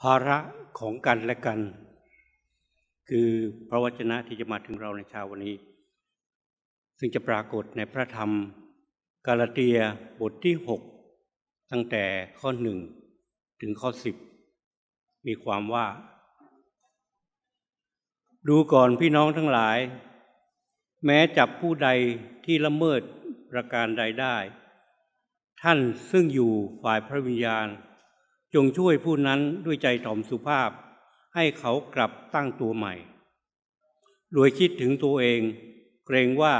ภาระของกันและกัน คือพระวจนะที่จะมาถึงเราในเช้าวันนี้ ซึ่งจะปรากฏในพระธรรม กาลาเตียบทที่ 6 ตั้งแต่ข้อหนึ่งถึงข้อสิบมีความว่า ดูก่อนพี่น้องทั้งหลาย แม้จับผู้ใดที่ละเมิดประการใดได้ ท่านซึ่งอยู่ฝ่ายพระวิญญาณ จงช่วยผู้นั้นด้วยใจถ่อมสุภาพ ให้เขากลับตั้งตัวใหม่ โดยคิดถึงตัวเอง เกรงว่า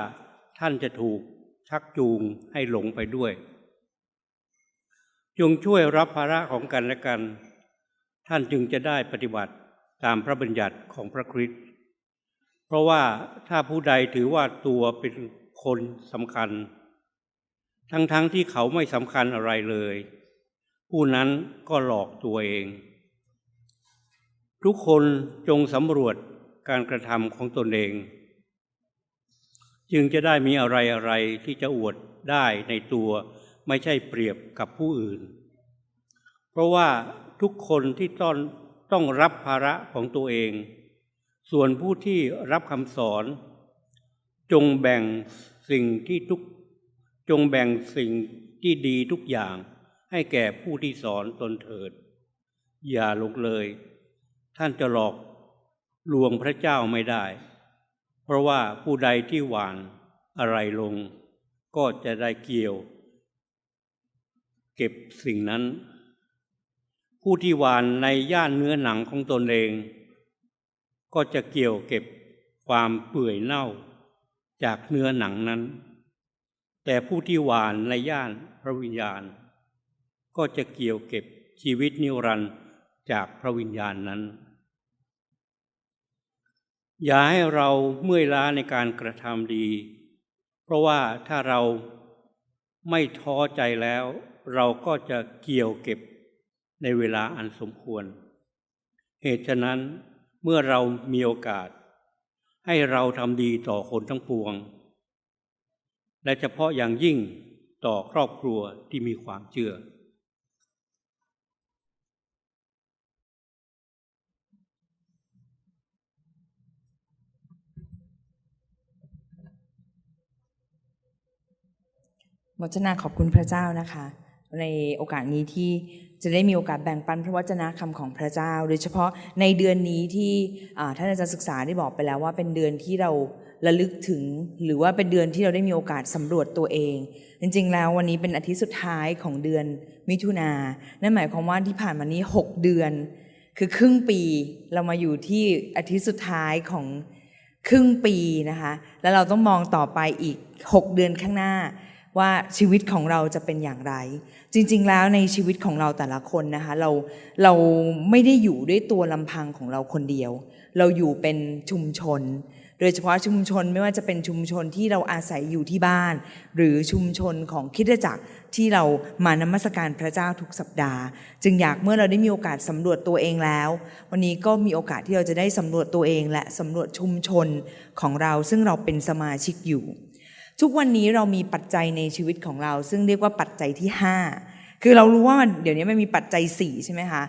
ท่านจะถูกชักจูงให้หลงไปด้วย จงช่วยรับภาระของกันและกัน ท่านจึงจะได้ปฏิบัติตามพระบัญญัติของพระคริสต์เพราะว่าถ้าผู้ใดถือว่าตัวเป็นคนสำคัญ ทั้งๆทที่เขาไม่สำคัญอะไรเลย ผู้นั้นก็หลอกตัวเอง ทุกคนจงสำรวจการกระทำของตนเอง จึงจะได้มีอะไรอะไรที่จะอวดได้ในตัวไม่ใช่เปรียบกับผู้อื่น เพราะว่าทุกคนที่ต้องต้องรับภาระของตัวเอง ส่วนผู้ที่รับคำสอน จงแบ่งสิ่งที่ทุกจงแบ่งสิ่งที่ดีทุกอย่าง ให้แก่ผู้ที่สอนตนเถิด อย่าลงเลย ท่านจะหลอกลวงพระเจ้าไม่ได้ เพราะว่าผู้ใดที่หวานอะไรลง ก็จะได้เกี่ยว เก็บสิ่งนั้น ผู้ที่หวานในย่านเนื้อหนังของตนเอง ก็จะเกี่ยวเก็บความเปื่อยเน่าจากเนื้อหนังนั้น แต่ผู้ที่หวานในย่านพระวิญญาณ ก็จะเกี่ยวเก็บชีวิตนิรันดร์จากพระวิญญาณนั้น อย่าให้เราเมื่อยล้าในการกระทำดี เพราะว่าถ้าเราไม่ท้อใจแล้ว เราก็จะเกี่ยวเก็บในเวลาอันสมควร เหตุฉะนั้นเมื่อเรามีโอกาส ให้เราทำดีต่อคนทั้งปวง และเฉพาะอย่างยิ่งต่อครอบครัวที่มีความเชื่อ มจนาขอบคุณพระเจ้านะคะ ในโอกาสนี้ที่จะได้มีโอกาสแบ่งปันพระวจนะคำของพระเจ้า โดยเฉพาะในเดือนนี้ที่ท่านอาจารย์ศึกษาได้บอกไปแล้วว่าเป็นเดือนที่เราระลึกถึง หรือว่าเป็นเดือนที่เราได้มีโอกาสสำรวจตัวเอง จริงๆ แล้ววันนี้เป็นอาทิตย์สุดท้ายของเดือนมิถุนานั่นหมายความว่าที่ผ่านมานี้ 6 เดือน คือครึ่งปีเรามาอยู่ที่อาทิตย์สุดท้ายของครึ่งปีนะคะ แล้วเราต้องมองต่อไปอีก 6 เดือนข้างหน้า ว่าชีวิตของเราจะเป็นอย่างไร จริง ๆ แล้วในชีวิตของเราแต่ละคนนะคะเราเราไม่ได้อยู่ด้วยตัวลำพังของเราคนเดียว เราอยู่เป็นชุมชน โดยเฉพาะชุมชนไม่ว่าจะเป็นชุมชนที่เราอาศัยอยู่ที่บ้าน หรือชุมชนของคิดจักรที่เรามานมัสการพระเจ้าทุกสัปดาห์ จึงอยากเมื่อเราได้มีโอกาสสำรวจตัวเองแล้ว วันนี้ก็มีโอกาสที่เราจะได้สำรวจตัวเองและสำรวจชุมชนของเราซึ่งเราเป็นสมาชิกอยู่ ทุกวันนี้เรามีปัจจัยในชีวิตของเรา ซึ่งเรียกว่าปัจจัยที่ 5 คือเรารู้ว่ามันเดี๋ยวนี้มันมีปัจจัย 4 ใช่ไหมคะ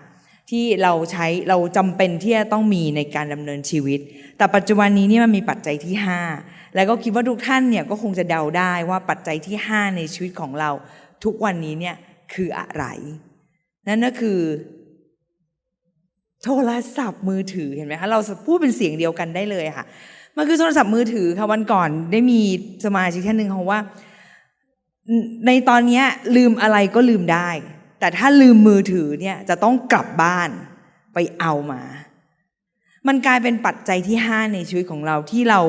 ที่เราใช้เราจำเป็นที่จะต้องมีในการดำเนินชีวิต แต่ปัจจุบันนี้เนี่ยมันมีปัจจัยที่ 5 แล้วก็คิดว่าทุกท่านเนี่ยก็คงจะเดาได้ว่าปัจจัยที่ 5 ในชีวิตของเรา ทุกวันนี้เนี่ยคืออะไร นั่นก็คือ โทรศัพท์มือถือเห็นไหมคะเราพูดเป็นเสียงเดียวกันได้เลยค่ะ มันคือโทรศัพท์มือถือค่ะวันก่อนได้มีสมาชิกท่านหนึ่งเขาว่า ในตอนนี้ลืมอะไรก็ลืมได้ แต่ถ้าลืมมือถือเนี่ยจะต้องกลับบ้านไปเอามา มันกลายเป็นปัจจัยที่ห้าในชีวิตของเราที่เรา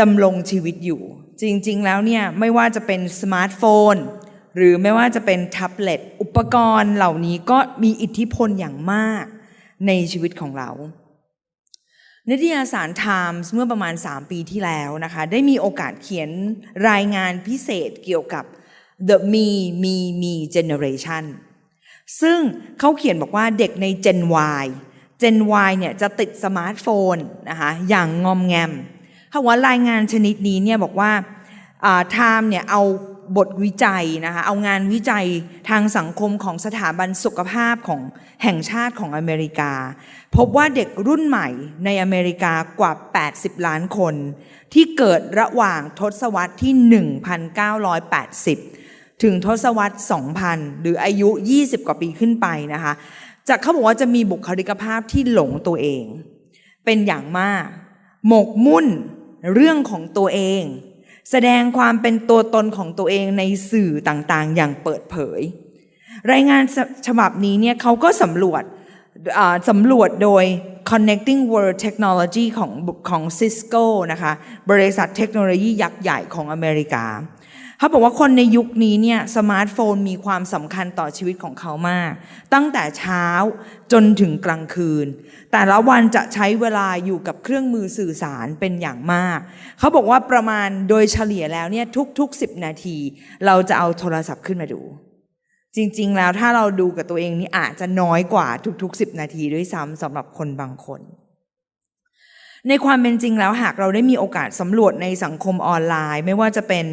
ดำรงชีวิตอยู่ จริง ๆ แล้วเนี่ยไม่ว่าจะเป็นสมาร์ทโฟน หรือไม่ว่าจะเป็นแท็บเล็ตอุปกรณ์เหล่านี้ก็มีอิทธิพลอย่างมากในชีวิตของเรา นิตยสาร Times เมื่อประมาณ 3 ปีที่แล้วนะคะ ได้มีโอกาสเขียนรายงานพิเศษเกี่ยวกับ the me me me generation ซึ่งเขาเขียนบอกว่าเด็กใน Gen Y Gen Y เนี่ยจะติดสมาร์ทโฟนนะคะอย่างงอมแงมเขาว่ารายงานชนิดนี้เนี่ยบอกว่าไทม์เนี่ยเอา บทวิจัยนะคะเอางานวิจัยทางสังคมของสถาบันสุขภาพของแห่งชาติของอเมริกา พบว่าเด็กรุ่นใหม่ในอเมริกากว่า 80 ล้านคน ที่เกิดระหว่างทศวรรษที่ 1980 ถึงทศวรรษ 2000 หรืออายุ 20 กว่าปีขึ้นไปนะคะจะเขาบอกว่าจะมีบุคลิกภาพที่หลงตัวเอง เป็นอย่างมาก หมกมุ่นเรื่องของตัวเอง แสดงความเป็นตัวตนของตัวเองในสื่อต่างๆ อย่างเปิดเผย รายงานฉบับนี้เนี่ยเขาก็สำรวจสำรวจโดย Connecting World Technology ของของ Cisco นะคะ บริษัทเทคโนโลยียักษ์ใหญ่ของอเมริกา เขาบอกว่าคนในยุคนี้เนี่ยสมาร์ทโฟนมีความสำคัญต่อชีวิตของเขามาก ตั้งแต่เช้าจนถึงกลางคืน แต่ละวันจะใช้เวลาอยู่กับเครื่องมือสื่อสารเป็นอย่างมาก เขาบอกว่าประมาณโดยเฉลี่ยแล้วเนี่ยทุก ๆ 10 นาที เราจะเอาโทรศัพท์ขึ้นมาดู จริง ๆ แล้วถ้าเราดูกับตัวเองนี่อาจจะน้อยกว่าทุก ๆ 10 นาทีด้วยซ้ำสำหรับคนบางคนในความเป็นจริงแล้วหากเราได้มีโอกาสสำรวจในสังคมออนไลน์ ไม่ว่าจะเป็น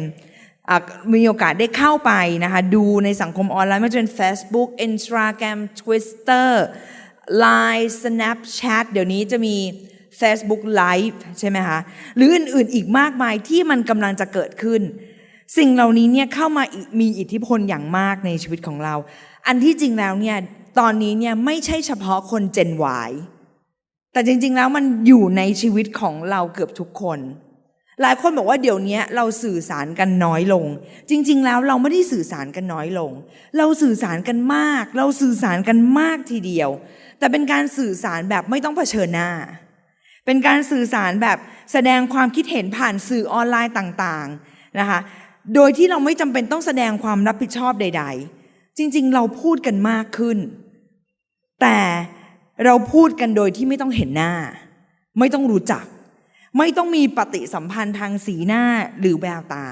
มีโอกาสได้เข้าไปนะคะ ดูในสังคมออนไลน์ไม่ว่าจะเป็น Facebook Instagram Twitter Line Snapchat เดี๋ยวนี้จะมี Facebook Live ใช่ไหมคะ หรืออื่นๆอีกมากมายที่มันกำลังจะเกิดขึ้น สิ่งเหล่านี้เนี่ยเข้ามามีอิทธิพลอย่างมากในชีวิตของเรา อันที่จริงแล้วเนี่ยตอนนี้เนี่ยไม่ใช่เฉพาะคน Gen Y แต่จริงๆแล้วมันอยู่ในชีวิตของเราเกือบทุกคน หลายคนบอกว่าเดี๋ยวนี้เราสื่อสารกันน้อยลง จริง ๆ แล้วเราไม่ได้สื่อสารกันน้อยลง เราสื่อสารกันมาก เราสื่อสารกันมากทีเดียว แต่เป็นการสื่อสารแบบไม่ต้องเผชิญหน้า เป็นการสื่อสารแบบแสดงความคิดเห็นผ่านสื่อออนไลน์ต่างๆนะคะโดยที่เราไม่จำเป็นต้องแสดงความรับผิดชอบใด ๆ จริง ๆ เราพูดกันมากขึ้น แต่เราพูดกันโดยที่ไม่ต้องเห็นหน้า ไม่ต้องรู้จัก ไม่ต้องมีปฏิสัมพันธ์ทางสีหน้าหรือแววตา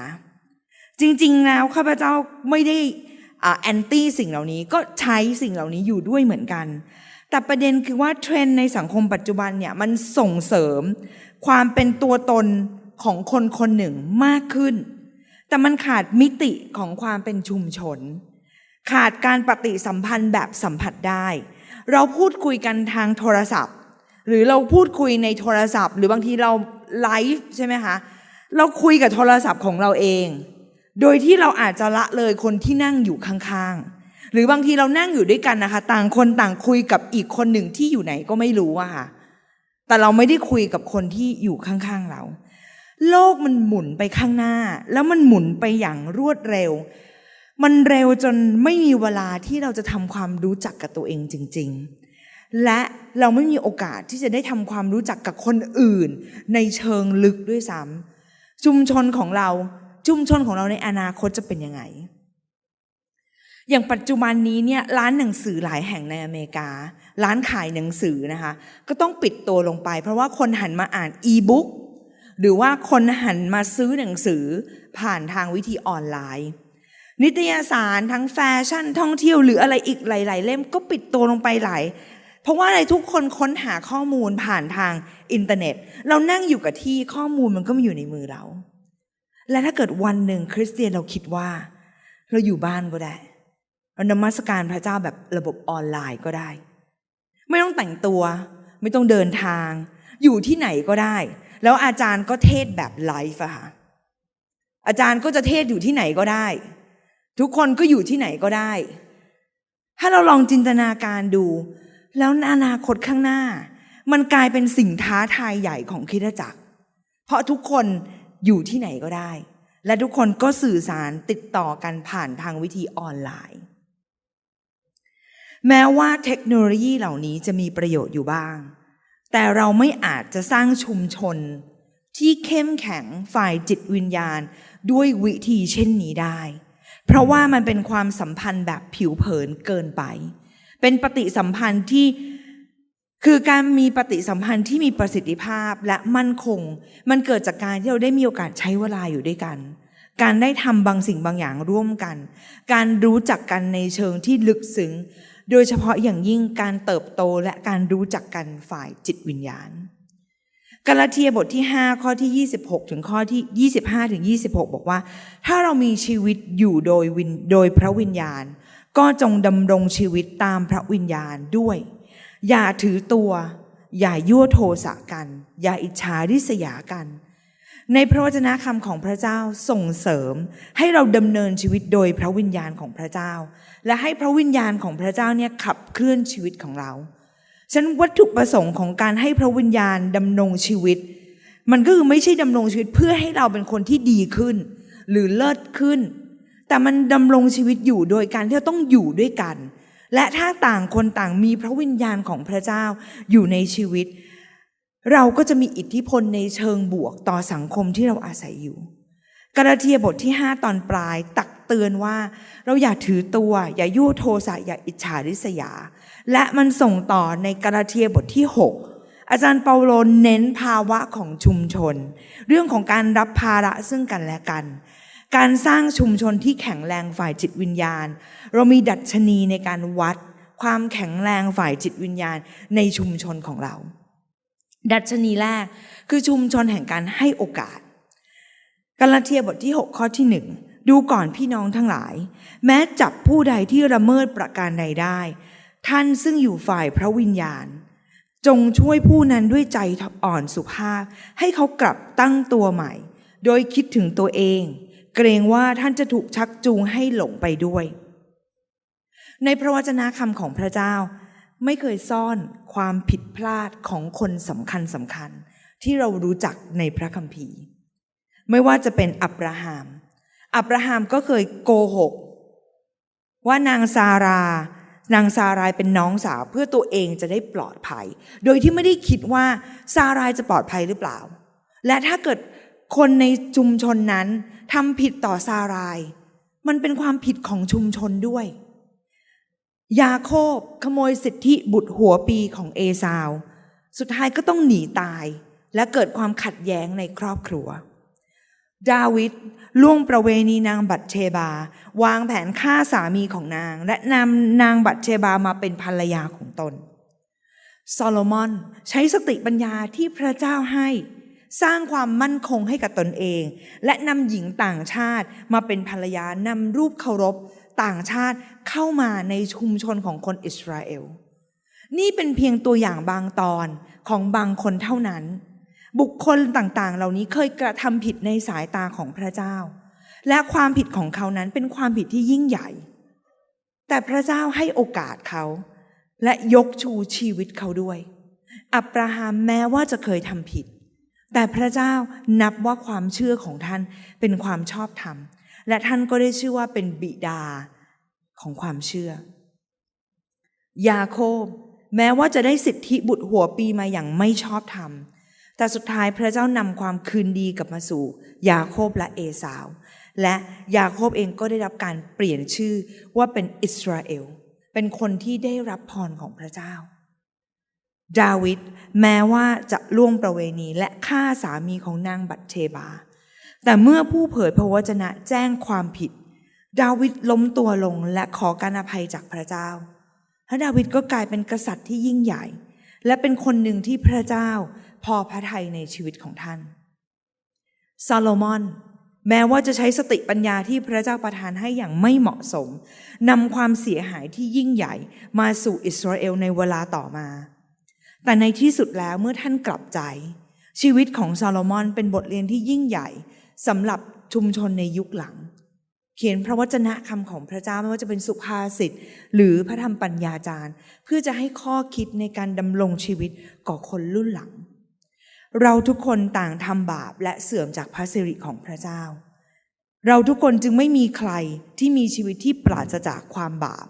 จริงๆแล้วข้าพเจ้าไม่ได้แอนตี้สิ่งเหล่านี้ก็ใช้สิ่งเหล่านี้อยู่ด้วยเหมือนกัน แต่ประเด็นคือว่าเทรนด์ในสังคมปัจจุบันเนี่ยมันส่งเสริม ความเป็นตัวตนของคนคนหนึ่งมากขึ้น แต่มันขาดมิติของความเป็นชุมชน ขาดการปฏิสัมพันธ์แบบสัมผัสได้ เราพูดคุยกันทางโทรศัพท์ หรือเราพูดคุยในโทรศัพท์ หรือบางทีเราไลฟ์ใช่ไหมคะเราคุยกับโทรศัพท์ของเราเอง โดยที่เราอาจจะละเลยคนที่นั่งอยู่ข้างๆ หรือบางทีเรานั่งอยู่ด้วยกันนะคะ ต่างคนต่างคุยกับอีกคนหนึ่งที่อยู่ไหนก็ไม่รู้อะค่ะ แต่เราไม่ได้คุยกับคนที่อยู่ข้างๆเรา โลกมันหมุนไปข้างหน้า แล้วมันหมุนไปอย่างรวดเร็ว มันเร็วจนไม่มีเวลาที่เราจะทำความรู้จักกับตัวเองจริง ๆ และเราไม่มีโอกาสที่จะได้ทำความรู้จักกับคนอื่น ในเชิงลึกด้วยซ้ำชุมชนของเราชุมชนของเราในอนาคตจะเป็นยังไง อย่างปัจจุบันนี้เนี่ยร้านหนังสือหลายแห่งในอเมริกา ร้านขายหนังสือนะคะ ก็ต้องปิดตัวลงไป เพราะว่าคนหันมาอ่านอีบุ๊กหรือว่าคนหันมาซื้อหนังสือผ่านทางวิธีออนไลน์ นิตยสารทั้งแฟชั่นท่องเที่ยวหรืออะไรอีกหลาย ๆ เล่มก็ปิดตัวลงไปหลาย เพราะว่าอะไรทุกคนค้นหาข้อมูลผ่านทางอินเทอร์เน็ต เรานั่งอยู่กับที่ข้อมูลมันก็มาอยู่ในมือเรา และถ้าเกิดวันหนึ่งคริสเตียนเราคิดว่า เราอยู่บ้านก็ได้เรานมัสการพระเจ้าแบบระบบออนไลน์ก็ได้ ไม่ต้องแต่งตัว ไม่ต้องเดินทาง อยู่ที่ไหนก็ได้ แล้วอาจารย์ก็เทศแบบไลฟ์อะค่ะอาจารย์ก็จะเทศอยู่ที่ไหนก็ได้ ทุกคนก็อยู่ที่ไหนก็ได้ ถ้าเราลองจินตนาการดู แล้วอนาคตข้างหน้า มันกลายเป็นสิ่งท้าทายใหญ่ของคริสตจักร เพราะทุกคนอยู่ที่ไหนก็ได้ และทุกคนก็สื่อสารติดต่อกันผ่านทางวิธีออนไลน์ แม้ว่าเทคโนโลยีเหล่านี้จะมีประโยชน์อยู่บ้าง แต่เราไม่อาจจะสร้างชุมชนที่เข้มแข็งฝ่ายจิตวิญญาณด้วยวิธีเช่นนี้ได้ เพราะว่ามันเป็นความสัมพันธ์แบบผิวเผินเกินไป เป็นปฏิสัมพันธ์ที่คือการมีปฏิสัมพันธ์ที่มีประสิทธิภาพและมั่นคง มันเกิดจากการที่เราได้มีโอกาสใช้เวลาอยู่ด้วยกัน การได้ทำบางสิ่งบางอย่างร่วมกัน การรู้จักกันในเชิงที่ลึกซึ้งโดยเฉพาะอย่างยิ่งการเติบโตและการรู้จักกันฝ่ายจิตวิญญาณ กาลาเทียบทที่ 5 ข้อที่ 26 ถึงข้อที่ 25 ถึง 26 บอกว่า ถ้าเรามีชีวิตอยู่โดยวินโดยพระวิญญาณ ก็จงดำรงชีวิตตามพระวิญญาณด้วย อย่าถือตัว อย่ายั่วโทสะกัน อย่าอิจฉาริษยากัน ในพระวจนะคำของพระเจ้าส่งเสริม ให้เราดำเนินชีวิตโดยพระวิญญาณของพระเจ้า และให้พระวิญญาณของพระเจ้าเนี่ยขับเคลื่อนชีวิตของเราฉะนันวัตถุประสงค์ของการให้พระวิญญาณดำรงชีวิต มันก็คือไม่ใช่ดำรงชีวิตเพื่อให้เราเป็นคนที่ดีขึ้น หรือเลิศขึ้น แต่มันดำรงชีวิตอยู่โดยการที่เราต้องอยู่ด้วยกัน และถ้าต่างคนต่างมีพระวิญญาณของพระเจ้าอยู่ในชีวิต เราก็จะมีอิทธิพลในเชิงบวกต่อสังคมที่เราอาศัยอยู่กาลาเทียบทที่ 5 ตอนปลายตักเตือนว่า เราอย่าถือตัว อย่ายั่วโทสะอย่าอิจฉาริษยา และมันส่งต่อในกาลาเทียบทที่ 6 อาจารย์เปาโลเน้นภาวะของชุมชน เรื่องของการรับภาระซึ่งกันและกัน การสร้างชุมชนที่แข็งแรงฝ่ายจิตวิญญาณ เรามีดัชนีในการวัด ความแข็งแรงฝ่ายจิตวิญญาณในชุมชนของเรา ดัชนีแรกคือชุมชนแห่งการให้โอกาสกาลาเทียบทที่ 6 ข้อที่หนึ่งดูก่อนพี่น้องทั้งหลาย แม้จับผู้ใดที่ละเมิดประการใดได้ ท่านซึ่งอยู่ฝ่ายพระวิญญาณ จงช่วยผู้นั้นด้วยใจอ่อนสุภาพ ให้เขากลับตั้งตัวใหม่ โดยคิดถึงตัวเอง เกรงว่าท่านจะถูกชักจูงให้หลงไปด้วย ในพระวจนะคำของพระเจ้า ไม่เคยซ่อนความผิดพลาดของคนสำคัญสำคัญ ที่เรารู้จักในพระคัมภีร์ ไม่ว่าจะเป็นอับราฮัมอับราฮัมก็เคยโกหก ว่านางซารานางซารายเป็นน้องสาวเพื่อตัวเองจะได้ปลอดภัย โดยที่ไม่ได้คิดว่าซารายจะปลอดภัยหรือเปล่า และถ้าเกิดคนในชุมชนนั้น ทำผิดต่อซาราย มันเป็นความผิดของชุมชนด้วย ยาโคบขโมยสิทธิบุตรหัวปีของเอซาว สุดท้ายก็ต้องหนีตาย และเกิดความขัดแย้งในครอบครัว ดาวิดล่วงประเวณีนางบัตเชบา วางแผนฆ่าสามีของนาง และนำนางบัตเชบามาเป็นภรรยาของตนโซโลมอนใช้สติปัญญาที่พระเจ้าให้ สร้างความมั่นคงให้กับตนเอง และนำหญิงต่างชาติมาเป็นภรรยานำรูปเคารพต่างชาติเข้ามาในชุมชนของคนอิสราเอล นี่เป็นเพียงตัวอย่างบางตอนของบางคนเท่านั้น บุคคลต่างๆ เหล่านี้เคยกระทำผิดในสายตาของพระเจ้า และความผิดของเขานั้นเป็นความผิดที่ยิ่งใหญ่ แต่พระเจ้าให้โอกาสเขา และยกชูชีวิตเขาด้วย อับราฮัมแม้ว่าจะเคยทำผิด แต่พระเจ้านับว่าความเชื่อของท่านเป็นความชอบธรรม และท่านก็ได้ชื่อว่าเป็นบิดาของความเชื่อ ยาโคบ แม้ว่าจะได้สิทธิบุตรหัวปีมาอย่างไม่ชอบธรรม แต่สุดท้ายพระเจ้านำความคืนดีกลับมาสู่ ยาโคบและเอสาว และยาโคบเองก็ได้รับการเปลี่ยนชื่อว่าเป็นอิสราเอล เป็นคนที่ได้รับพรของพระเจ้า ดาวิดแม้ว่าจะล่วงประเวณีและฆ่าสามีของนางบัตเชบา แต่เมื่อผู้เผยพระวจนะแจ้งความผิด ดาวิดล้มตัวลงและขอการอภัยจากพระเจ้าและดาวิดก็กลายเป็นกษัตริย์ที่ยิ่งใหญ่ และเป็นคนหนึ่งที่พระเจ้าพอพระทัยในชีวิตของท่านซาโลมอน แม้ว่าจะใช้สติปัญญาที่พระเจ้าประทานให้อย่างไม่เหมาะสมนำความเสียหายที่ยิ่งใหญ่มาสู่อิสราเอลในเวลาต่อมา แต่ในที่สุดแล้วเมื่อท่านกลับใจ ชีวิตของซาโลมอนเป็นบทเรียนที่ยิ่งใหญ่สำหรับชุมชนในยุคหลัง เขียนพระวจนะคำของพระเจ้าไม่ว่าจะเป็นสุภาษิตหรือพระธรรมปัญญาจารย์ เพื่อจะให้ข้อคิดในการดำรงชีวิตก่อคนรุ่นหลัง เราทุกคนต่างทำบาปและเสื่อมจากพระสิริของพระเจ้า เราทุกคนจึงไม่มีใครที่มีชีวิตที่ปราศจากความบาป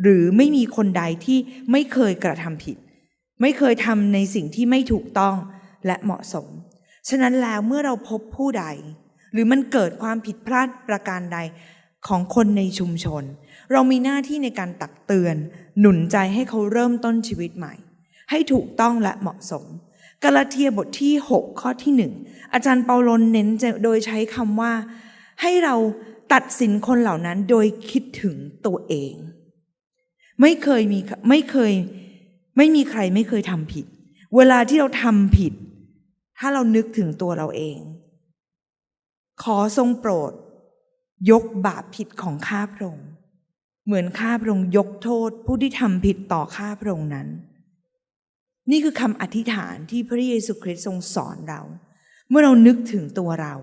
หรือไม่มีคนใดที่ไม่เคยกระทำผิด ไม่เคยทำในสิ่งที่ไม่ถูกต้องและเหมาะสม ฉะนั้นแล้วเมื่อเราพบผู้ใด หรือมันเกิดความผิดพลาดประการใดของคนในชุมชน เรามีหน้าที่ในการตักเตือน หนุนใจให้เขาเริ่มต้นชีวิตใหม่ ให้ถูกต้องและเหมาะสมกาลาเทียบทที่ 6 ข้อที่หนึ่งอาจารย์เปาโลเน้นโดยใช้คำว่า ให้เราตัดสินคนเหล่านั้นโดยคิดถึงตัวเอง ไม่เคยมีไม่เคย ไม่มีใครไม่เคยทำผิด เวลาที่เราทำผิด ถ้าเรานึกถึงตัวเราเอง ขอทรงโปรด ยกบาปผิดของข้าพระองค์เหมือนข้าพระองค์ยกโทษผู้ที่ทำผิดต่อข้าพระองค์นั้น นี่คือคำอธิษฐานที่พระเยซูคริสต์ทรงสอนเรา เมื่อเรานึกถึงตัวเรา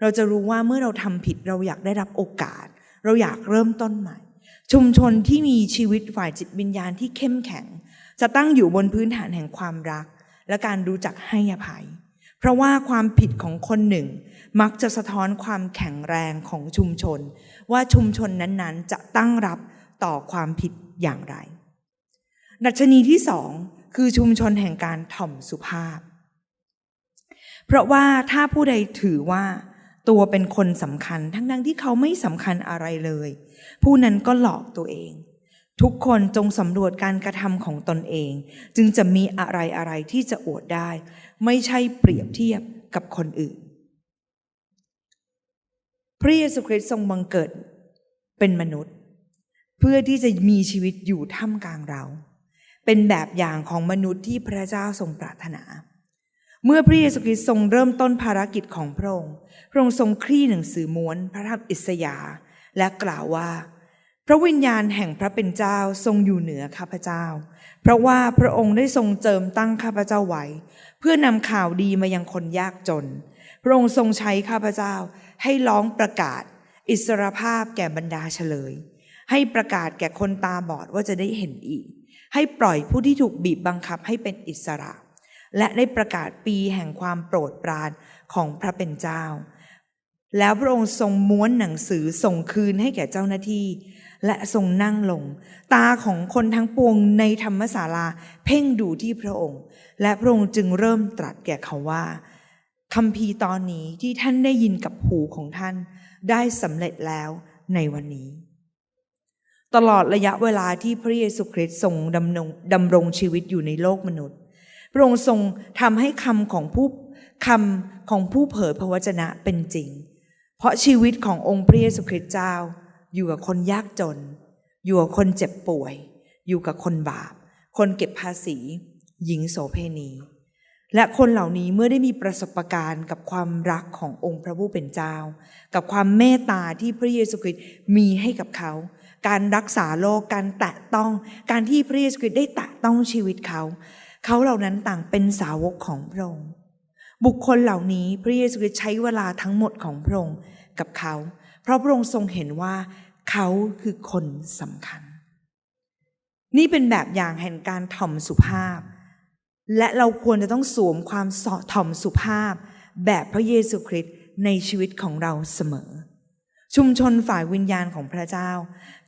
เราจะรู้ว่าเมื่อเราทำผิดเราอยากได้รับโอกาส เราอยากเริ่มต้นใหม่ ชุมชนที่มีชีวิตฝ่ายจิตวิญญาณที่เข้มแข็ง จะตั้งอยู่บนพื้นฐานแห่งความรัก และการรู้จักให้อภัย เพราะว่าความผิดของคนหนึ่ง มักจะสะท้อนความแข็งแรงของชุมชน ว่าชุมชนนั้นๆ จะตั้งรับต่อความผิดอย่างไร ดัชนีที่สองคือชุมชนแห่งการถ่อมสุภาพ เพราะว่าถ้าผู้ใดถือว่าตัวเป็นคนสำคัญ ทั้งๆที่เขาไม่สำคัญอะไรเลย ผู้นั้นก็หลอกตัวเอง ทุกคนจงสำรวจการกระทำของตนเอง จึงจะมีอะไรอะไรที่จะอวดได้ ไม่ใช่เปรียบเทียบกับคนอื่น พระเยซูคริสต์ทรงบังเกิดเป็นมนุษย์ เพื่อที่จะมีชีวิตอยู่ท่ามกลางเรา เป็นแบบอย่างของมนุษย์ที่พระเจ้าทรงปรารถนา เมื่อพระเยซูคริสต์ทรงเริ่มต้นภารกิจของพระองค์พระองค์ทรงคลี่หนังสือม้วนพระธรรมอิสยาและกล่าวว่า พระวิญญาณแห่งพระเป็นเจ้าทรงอยู่เหนือข้าพเจ้า เพราะว่าพระองค์ได้ทรงเจิมตั้งข้าพเจ้าไว้ เพื่อนำข่าวดีมายังคนยากจน พระองค์ทรงใช้ข้าพเจ้า ให้ร้องประกาศ อิสรภาพแก่บรรดาเฉลย ให้ประกาศแก่คนตาบอดว่าจะได้เห็นอีก ให้ปล่อยผู้ที่ถูกบีบบังคับให้เป็นอิสระ และได้ประกาศปีแห่งความโปรดปรานของพระเป็นเจ้า แล้วพระองค์ทรงม้วนหนังสือส่งคืนให้แก่เจ้าหน้าที่ และทรงนั่งลง ตาของคนทั้งปวงในธรรมศาลาเพ่งดูที่พระองค์ และพระองค์จึงเริ่มตรัสแก่เขาว่าคำพีตอนนี้ที่ท่านได้ยินกับหูของท่าน ได้สำเร็จแล้วในวันนี้ ตลอดระยะเวลาที่พระเยซูคริสต์ทรงดำรงดำรงชีวิตอยู่ในโลกมนุษย์ พระองค์ทรงทำให้คำของผู้คำของผู้เผยพระวจนะเป็นจริง เพราะชีวิตขององค์พระเยซูคริสต์เจ้า อยู่กับคนยากจน อยู่กับคนเจ็บป่วย อยู่กับคนบาป คนเก็บภาษี หญิงโสเพณี และคนเหล่านี้เมื่อได้มีประสบการณ์กับความรักขององค์พระผู้เป็นเจ้า กับความเมตตาที่พระเยซูคริสต์มีให้กับเขา การรักษาโรคการแตะต้อง การที่พระเยซูคริสต์ได้แตะต้องชีวิตเขา เขาเหล่านั้นต่างเป็นสาวกของพระองค์ บุคคลเหล่านี้พระเยซูคริสต์ใช้เวลาทั้งหมดของพระองค์กับเขา ราะพระองค์ทรงเห็นว่า เขาคือคนสำคัญ นี่เป็นแบบอย่างแห่งการถ่อมสุภาพ และเราควรจะต้องสวมความถ่อมสุภาพ แบบพระเยซูคริสต์ในชีวิตของเราเสมอ ชุมชนฝ่ายวิญญาณของพระเจ้า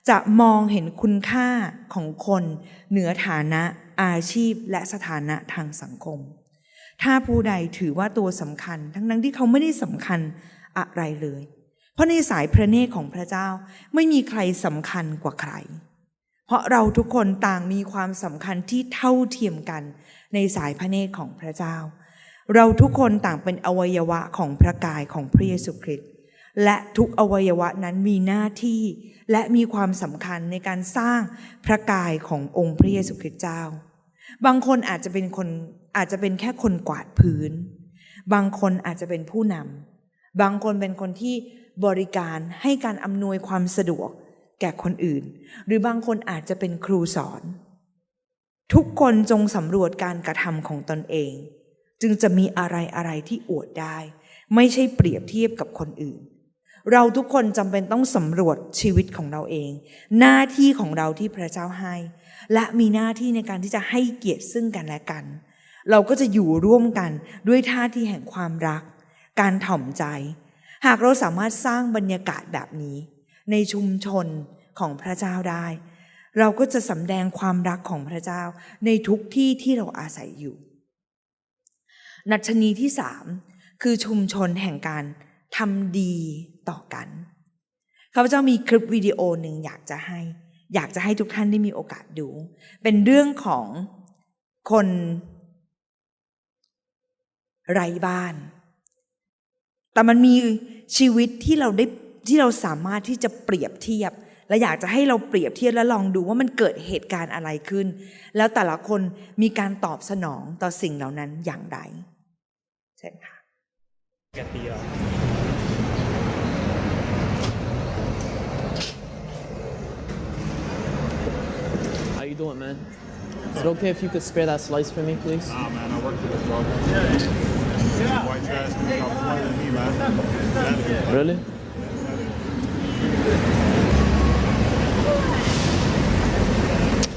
จะมองเห็นคุณค่าของคนเหนือฐานะอาชีพและสถานะทางสังคม ถ้าผู้ใดถือว่าตัวสำคัญ ทั้งนั้นที่เขาไม่ได้สำคัญอะไรเลย ราะในสายพระเนตรของพระเจ้าไม่มีใครสำคัญกว่าใคร เพราะเราทุกคนต่างมีความสำคัญที่เท่าเทียมกันในสายพระเนตรของพระเจ้า เราทุกคนต่างเป็นอวัยวะของพระกายของพระเยซูคริสต์และทุกอวัยวะนั้นมีหน้าที่และมีความสำคัญในการสร้างพระกายขององค์พระเยซูคริสต์เจ้า บางคนอาจจะเป็นคนอาจจะเป็นแค่คนกวาดพื้น บางคนอาจจะเป็นผู้นำบางคนเป็นคนที่ บริการให้การอำนวยความสะดวกแก่คนอื่น หรือบางคนอาจจะเป็นครูสอน ทุกคนจงสำรวจการกระทำของตนเอง จึงจะมีอะไรอะไรที่อวดได้ ไม่ใช่เปรียบเทียบกับคนอื่น เราทุกคนจำเป็นต้องสำรวจชีวิตของเราเอง หน้าที่ของเราที่พระเจ้าให้ และมีหน้าที่ในการที่จะให้เกียรติซึ่งกันและกัน เราก็จะอยู่ร่วมกันด้วยท่าที่แห่งความรัก การถ่อมใจ หากเราสามารถสร้างบรรยากาศแบบนี้ ในชุมชนของพระเจ้าได้ เราก็จะสำแดงความรักของพระเจ้าในทุกที่ที่เราอาศัยอยู่ นัชนีที่สามคือชุมชนแห่งการทำดีต่อกันข้าพเจ้ามีคลิปวิดีโอหนึ่งอยากจะให้ อยากจะให้ทุกท่านได้มีโอกาสดู เป็นเรื่องของคนไร้บ้าน แต่มันมีชีวิตที่เราได้ที่เราสามารถที่จะเปรียบเทียบ และอยากจะให้เราเปรียบเทียบและลองดูว่ามันเกิดเหตุการณ์อะไรขึ้น แล้วแต่ละคนมีการตอบสนองต่อสิ่งเหล่านั้นอย่างไรเชิญค่ะแกตีเรา How you doing, man? Is it okay if you could spare that slice for me, please? Nah, man, I work for this dog. Yeah. White trash, man. Y'all than me, man. Really?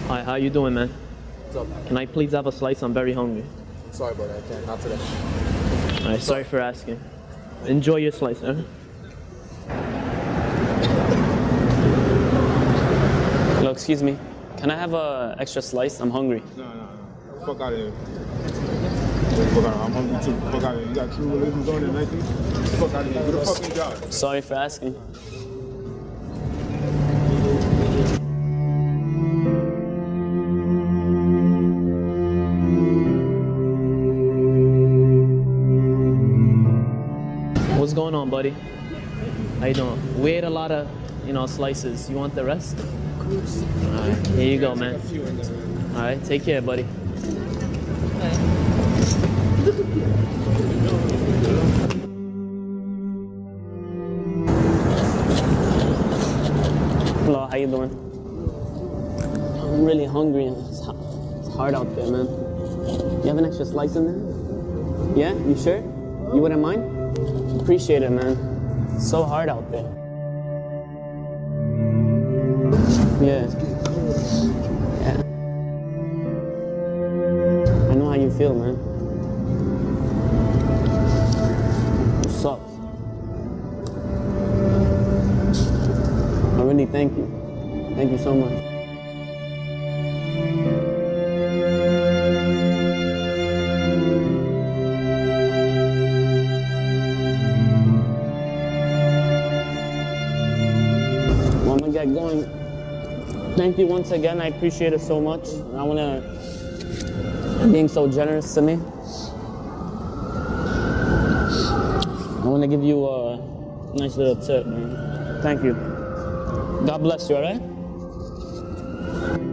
Hi, how you doing, man? What's up? Can I please have a slice? I'm very hungry. Sorry, but I can't. Not today. All right, sorry for asking. Enjoy your slice, huh? Hello, excuse me. Can I have a extra slice? I'm hungry. No, no, no. Fuck out of here. Fuck out. I'm hungry too. Fuck out here. You got true religions on there, Nike? Fuck out of here. Get a fucking job. Sorry for asking. What's going on, buddy? How you doing? We ate a lot of, you know, slices. You want the rest? All right, here you go, man. All right, take care, buddy. Hello, how you doing? I'm really hungry and it's, it's hard out there, man. You have an extra slice in there? Yeah, you sure? You wouldn't mind? Appreciate it, man. It's so hard out there. Yeah. Yeah. I know how you feel, man. Thank you. Thank you so much. Well, I'm gonna get going. Thank you once again. I appreciate it so much. I wanna being so generous to me. I wanna give you a nice little tip, man. Thank you. God bless you, alright? สิ่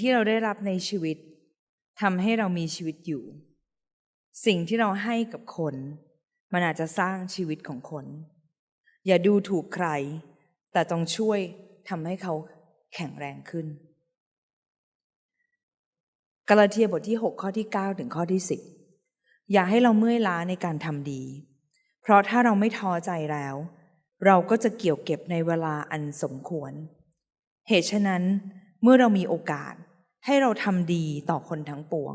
ที่เราได้รับในชีวิตทำให้เรามีชีวิตอยู่ สิ่งที่เราให้กับคน มันอาจจะสร้างชีวิตของคน อย่าดูถูกใคร แต่ต้องช่วยทำให้เขาแข็งแรงขึ้น กาลาเทียบทที่ 6 ข้อที่ 9 ถึงข้อที่ 10 อย่าให้เราเมื่อยล้าในการทำดี เพราะถ้าเราไม่ท้อใจแล้ว เราก็จะเกี่ยวเก็บในเวลาอันสมควร เหตุฉะนั้น เมื่อเรามีโอกาสให้เราทำดีต่อคนทั้งปวง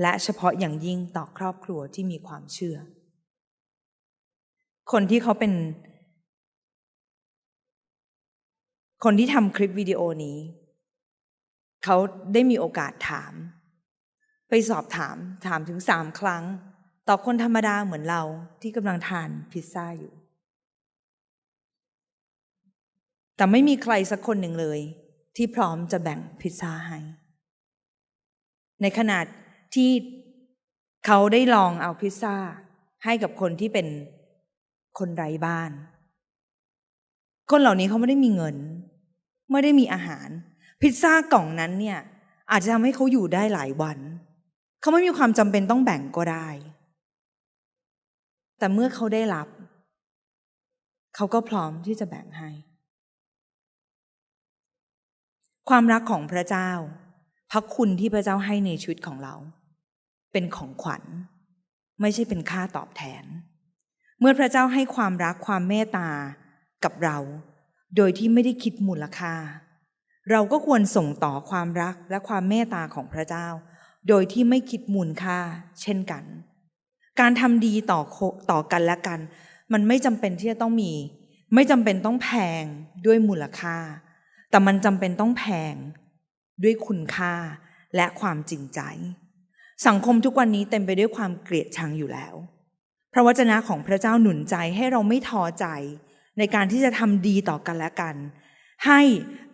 และเฉพาะอย่างยิ่งต่อครอบครัวที่มีความเชื่อ คนที่เขาเป็น คนที่ทำคลิปวิดีโอนี้ เขาได้มีโอกาสถาม ไปสอบถามถามถึงสามครั้ง ต่อคนธรรมดาเหมือนเราที่กำลังทานพิซซ่าอยู่ แต่ไม่มีใครสักคนหนึ่งเลย ที่พร้อมจะแบ่งพิซซ่าให้ ในขนาดที่เขาได้ลองเอาพิซซ่าให้กับคนที่เป็นคนไร้บ้าน คนเหล่านี้เขาไม่ได้มีเงิน ไม่ได้มีอาหาร พิซซ่ากล่องนั้นเนี่ย อาจจะทำให้เขาอยู่ได้หลายวัน เขาไม่มีความจำเป็นต้องแบ่งก็ได้ แต่เมื่อเขาได้รับ เขาก็พร้อมที่จะแบ่งให้ ความรักของพระเจ้า พระคุณที่พระเจ้าให้ในชีวิตของเรา เป็นของขวัญ ไม่ใช่เป็นค่าตอบแทน เมื่อพระเจ้าให้ความรักความเมตตากับเรา โดยที่ไม่ได้คิดมูลค่า เราก็ควรส่งต่อความรักและความเมตตาของพระเจ้า โดยที่ไม่คิดมูลค่า เช่นกัน การทำดีต่อต่อกันและกัน มันไม่จำเป็นที่จะต้องมี ไม่จำเป็นต้องแพงด้วยมูลค่า แต่มันจำเป็นต้องแพงด้วยคุณค่าและความจริงใจ สังคมทุกวันนี้เต็มไปด้วยความเกลียดชังอยู่แล้ว พระวจนะของพระเจ้าหนุนใจให้เราไม่ท้อใจ ในการที่จะทำดีต่อกันและกัน ให้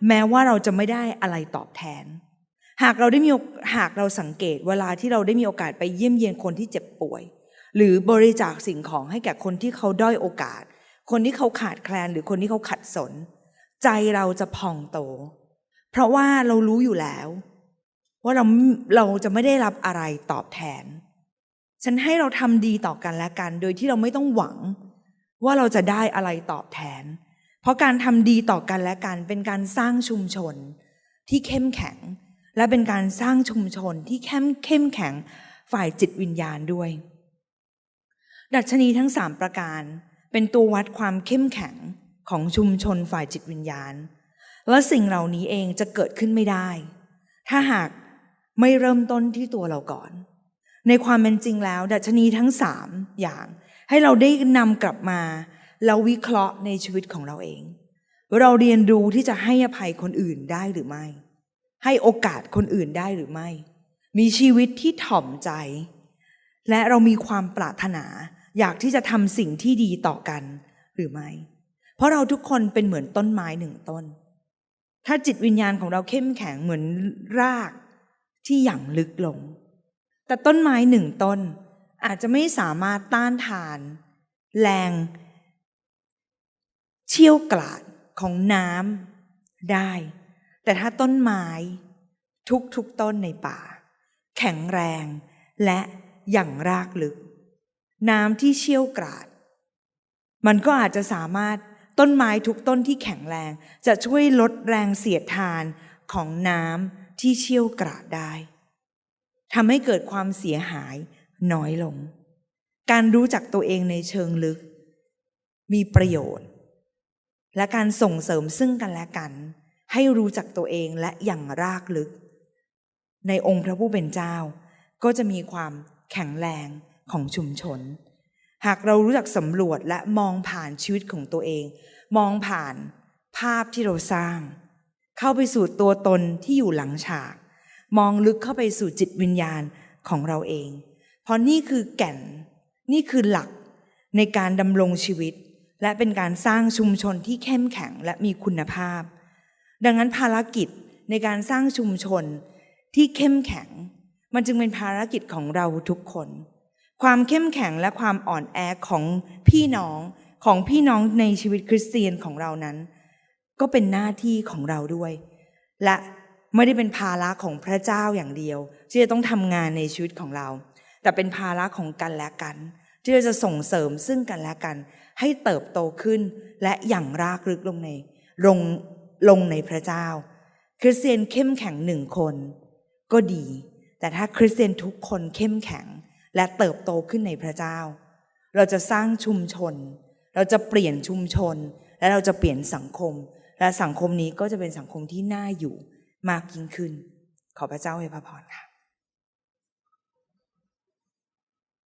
แม้ว่าเราจะไม่ได้อะไรตอบแทน หากเราได้มีหากเราสังเกตเวลาที่เราได้มีโอกาสไปเยี่ยมเยียนคนที่เจ็บป่วย หรือบริจาคสิ่งของให้แก่คนที่เขาด้อยโอกาส คนที่เขาขาดแคลนหรือคนที่เขาขัดสน ใจเราจะพองโต เพราะว่าเรารู้อยู่แล้ว ว่าเราเราจะไม่ได้รับอะไรตอบแทน ฉันให้เราทำดีต่อกันและกัน โดยที่เราไม่ต้องหวัง ว่าเราจะได้อะไรตอบแทน เพราะการทำดีต่อกันและกันเป็นการสร้างชุมชนที่เข้มแข็ง และเป็นการสร้างชุมชนที่เข้มเข้มแข็งฝ่ายจิตวิญญาณด้วย ดัชนีทั้งสามประการ เป็นตัววัดความเข้มแข็ง ของชุมชนฝ่ายจิตวิญญาณ และสิ่งเหล่านี้เองจะเกิดขึ้นไม่ได้ ถ้าหากไม่เริ่มต้นที่ตัวเราก่อน ในความเป็นจริงแล้ว ดัชนีทั้งสามอย่าง ให้เราได้นำกลับมา แล้ววิเคราะห์ในชีวิตของเราเอง เราเรียนรู้ที่จะให้อภัยคนอื่นได้หรือไม่ ให้โอกาสคนอื่นได้หรือไม่ มีชีวิตที่ถ่อมใจ และเรามีความปรารถนา อยากที่จะทำสิ่งที่ดีต่อกันหรือไม่ เพราะเราทุกคนเป็นเหมือนต้นไม้หนึ่งต้น ถ้าจิตวิญญาณของเราเข้มแข็งเหมือนรากที่หยั่งลึกลง แต่ต้นไม้หนึ่งต้นอาจจะไม่สามารถต้านทาน แรงเชี่ยวกราดของน้ำได้ แต่ถ้าต้นไม้ทุกทุกๆต้นในป่า แข็งแรงและอย่างรากลึก น้ำที่เชี่ยวกราด มันก็อาจจะสามารถ ต้นไม้ทุกต้นที่แข็งแรง จะช่วยลดแรงเสียดทานของน้ำที่เชี่ยวกราดได้ทำให้เกิดความเสียหายน้อยลง การรู้จักตัวเองในเชิงลึก มีประโยชน์ และการส่งเสริมซึ่งกันและกัน ให้รู้จักตัวเองและอย่างรากลึก ในองค์พระผู้เป็นเจ้า ก็จะมีความแข็งแรงของชุมชน หากเรารู้จักสำรวจและมองผ่านชีวิตของตัวเอง มองผ่านภาพที่เราสร้าง เข้าไปสู่ตัวตนที่อยู่หลังฉาก มองลึกเข้าไปสู่จิตวิญญาณของเราเอง เพราะนี่คือแก่น นี่คือหลักในการดำรงชีวิต และเป็นการสร้างชุมชนที่เข้มแข็งและมีคุณภาพ ดังนั้นภารกิจในการสร้างชุมชนที่เข้มแข็ง มันจึงเป็นภารกิจของเราทุกคน ความเข้มแข็งและความอ่อนแอของพี่น้องของพี่น้องในชีวิตคริสเตียนของเรานั้น ก็เป็นหน้าที่ของเราด้วย และไม่ได้เป็นภาระของพระเจ้าอย่างเดียว ที่จะต้องทำงานในชีวิตของเรา แต่เป็นภาระของกันและกันที่จะส่งเสริมซึ่งกันและกัน ให้เติบโตขึ้นและอย่างรากลึกลงในลงลงในพระเจ้า คริสเตียนเข้มแข็งหนึ่งคน ก็ดี แต่ถ้าคริสเตียนทุกคนเข้มแข็ง และเติบโตขึ้นในพระเจ้า เราจะสร้างชุมชน เราจะเปลี่ยนชุมชน และเราจะเปลี่ยนสังคม และสังคมนี้ก็จะเป็นสังคมที่น่าอยู่มากยิ่งขึ้น ขอพระเจ้าให้พระพรค่ะ